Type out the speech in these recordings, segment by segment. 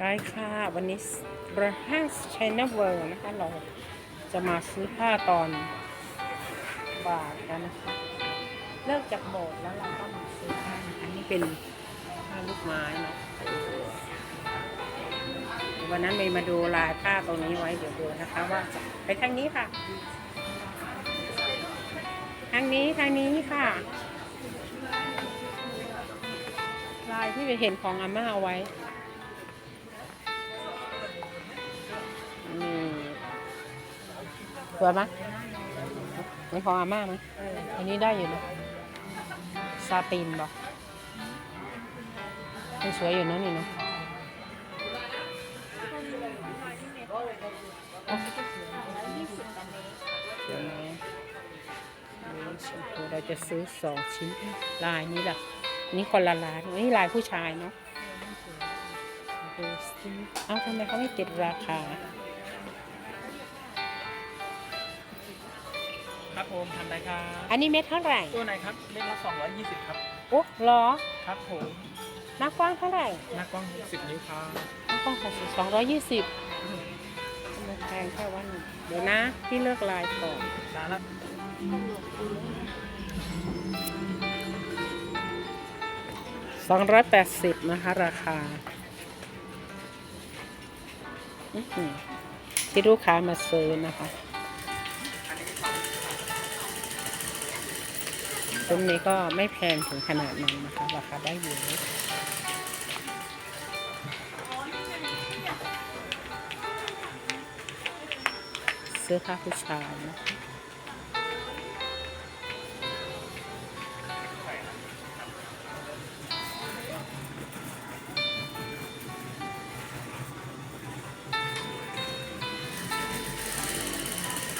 ได้ค่ะ วันนี้บรฮัสไชน่าเวิร์นะคะ เราจะมาซื้อผ้าตอนบ่ายกันนะคะ เลิกจากโบสถ์แล้วเราก็มาซื้อผ้าอันนี้เป็นผ้าลูกไม้เนาะวันนั้นเมย์มาดูลายผ้าตรงนี้ไว้เดี๋ยวดูนะคะ ว่าไปทางนี้ค่ะ ทางนี้ทางนี้ค่ะ ลายที่ไปเห็นของอาม่าเอาไว้ นี่สวยไหมนี่ของอาม่าไหมอันนี้ได้อยู่นะซาตินบอกมันสวยอยู่นะนี่เนาะเอาเดี๋ยวนะอันนี้ชมพูเราจะซื้อสองชิ้น ลายนี้แหละนี่คนละลายนี่ลายผู้ชายเนาะดูสิเอ้าทำไมเขาไม่ติดราคา ครับผมทำได้ครับอันนี้เม็ดเท่าไหร่ตัวไหนครับเล่มละ220 ครับ โอ้เหรอครับผมหน้ากว้างเท่าไหร่หน้ากล้อง10นิ้วครับหน้ากว้างสองร้อยยี่สิบมันแพงแค่วันเดี๋ยวนะพี่เลือกลายก่อนร้านละสองร้อยแปดสิบนะคะราคาอื้อหือที่ลูกค้ามาซื้อนะคะ ซุ้มนี้ก็ไม่แพงถึงขนาดนั้นนะคะราคาได้อยู่เสื้อผ้าผู้ชายนะคะ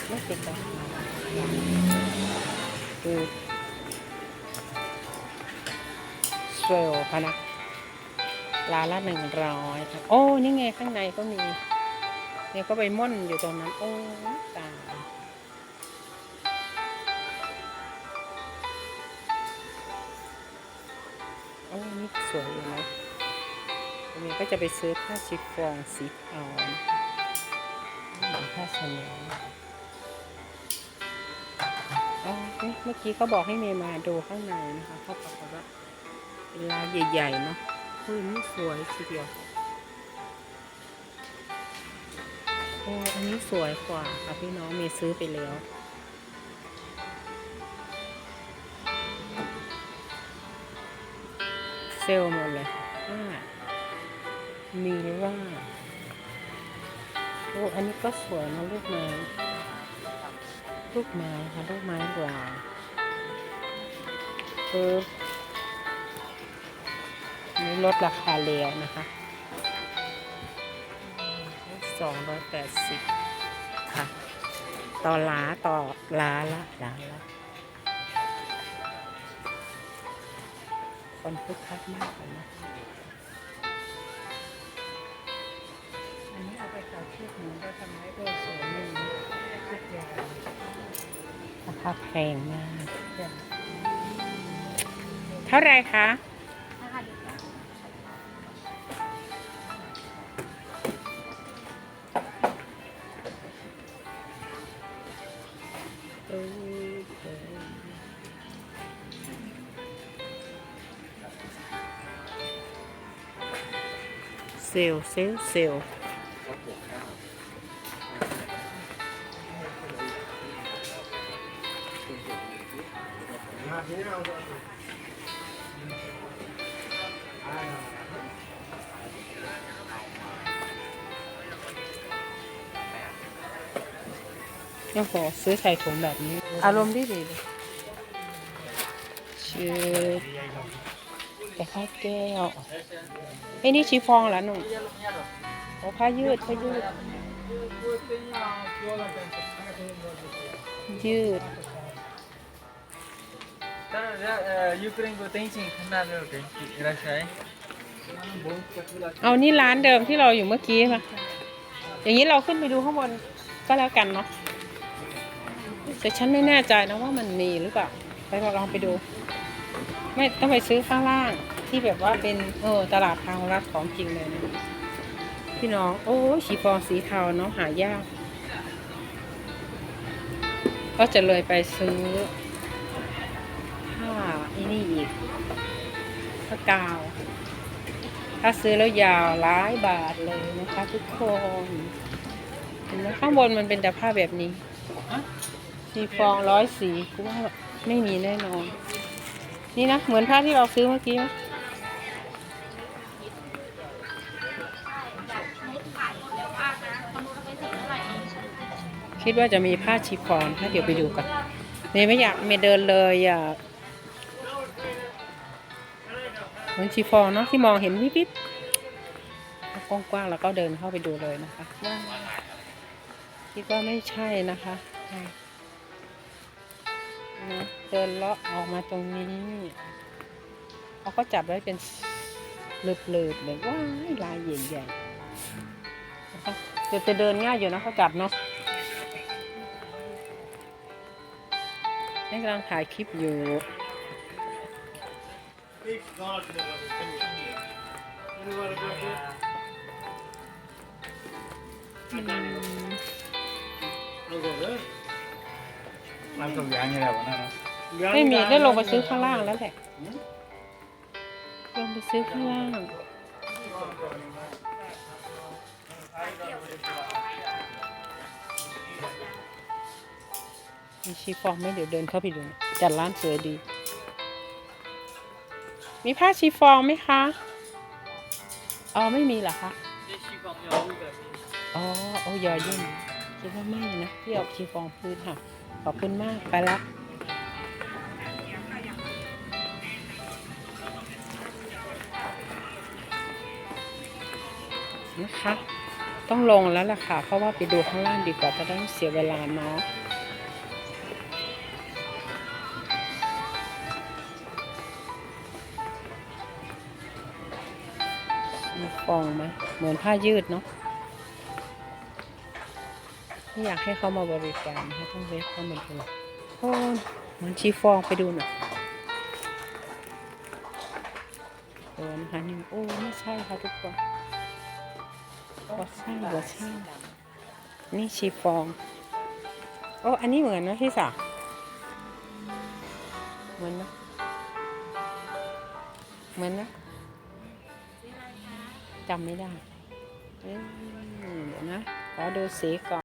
ไม่ติดหรอคือ เวลค่ะนะร้านละหนึ่งร้อยโอ้ นี่ไงข้างในก็มี เนี่ยก็ไปม่อนอยู่ตรงนั้น โอ้ตายโอ้นี่สวยอยู่นะอันนี้ก็จะไปซื้อผ้าชิฟฟองสีขาวนะเหมือนผ้าชนลอ๋อเอ๊ะเมื่อกี้เขาบอกให้เมย์มาดูข้างในนะคะเขาบอกว่า เป็นลายใหญ่ๆเนาะพื้นสวยทีเดียวโอ้อันนี้สวยกว่าค่ะพี่น้องเมย์ซื้อไปแล้ว เซลหมดเลยอ่ามีว่าโอ้อันนี้ก็สวยนะลูกไม้ลูกไม้ค่ะลูกไม้กว่าคือ นี่ลดราคาแล้วนะคะสองร้อยแปดสิบค่ะ ต่อล้าต่อล้าละล้าละคนคึกคักมากเลยนะอันนี้เอาไปตัดเชือกหมูไปทำไมก็สวยนี่ทุกอย่างราคาแพงมาก เท่าไรคะ ซลลเซลลเซลลโอ้โหซื้อใส่ถุงแบบนี้ อารมณ์ดีดีเลยชื่อ แต่ข้าแก้วไอ้นี่ชีฟองเหรหนุ่มเอาผ้ายืดผ้ายืด ยืด เอานี่ร้านเดิมที่เราอยู่เมื่อกี้ป่ะ อย่างนี้เราขึ้นไปดูข้างบนก็แล้วกันเนาะแต่ฉันไม่แน่ใจนะว่ามันมีหรือเปล่า ไปลองไปดู ไม่ต้องไปซื้อข้างล่างที่แบบว่าเป็นเออตลาดทางรัฐของจริงเลยนะพี่น้อง โอ้ยชีฟองสีเทาเนาะหายาก ก็จะเลยไปซื้อผ้าอีนี่อีกผ้ากาว ถ้าซื้อแล้วยาวหลายบาทเลยนะคะ ทุกคนเห็นไหมข้างบนมันเป็นแต่ผ้าแบบนี้ชีฟองร้อยสีกูว่าไม่มีแน่นอน นี่นะ เหมือนผ้าที่เราซื้อเมื่อกี้ไหมคิดว่าจะมีผ้าชีฟองถ้าเดี๋ยวไปดูกันเมย์ไม่อยากเมย์เดินเลยอยากเหมือนชีฟองเนาะที่มองเห็นวิบวิบกว้างๆแล้วก็เดินเข้าไปดูเลยนะคะว่าคิดว่าไม่ใช่นะคะนะ ดินเลาะออกมาตรงนี้ เขาก็จับไว้เป็นเลือบๆเลยว้ายลายใหญ่ๆนะคะเดี๋ยวจะเดินง่ายอยู่นะเขาจับเนาะนี่กำลังถ่ายคลิปอยู่อืมมันถูกอย่างนี้แหละวะนั่นนะ ไม่มีได้ลงไปซื้อข้างล่างแล้วแหละลงไปซื้อข้างล่างมีชีฟองไหมเดี๋ยวเดินเข้าไปดูจัดร้านสวยดี มีผ้าชีฟองไหมคะอ๋อไม่มีเหรอคะอ๋อโอ้ยอยุ่นคิดว่าไม่นะพี่เอาชีฟองพื้นค่ะ ขอบคุณมากไปละ นะคะ ต้องลงแล้วล่ะค่ะ เพราะว่าไปดูข้างล่างดีกว่าจะได้เสียเวลาเนาะมีฟองไหมเหมือนผ้ายืดเนาะไม่อยากให้เขามาบริการนะคะต้องเวทเข้ามาดูโอ้เหมือนชีฟองไปดูหน่อยเออนะคะนี่โอ้ไม่ใช่ค่ะทุกคน ว่าใช่ว่าใช่นี่ชีฟอง โอ้ อันนี้เหมือนนะพี่สาวเหมือนนะเหมือนนะจำไม่ได้เอ้ยเดี๋ยวนะ ขอดูสีก่อน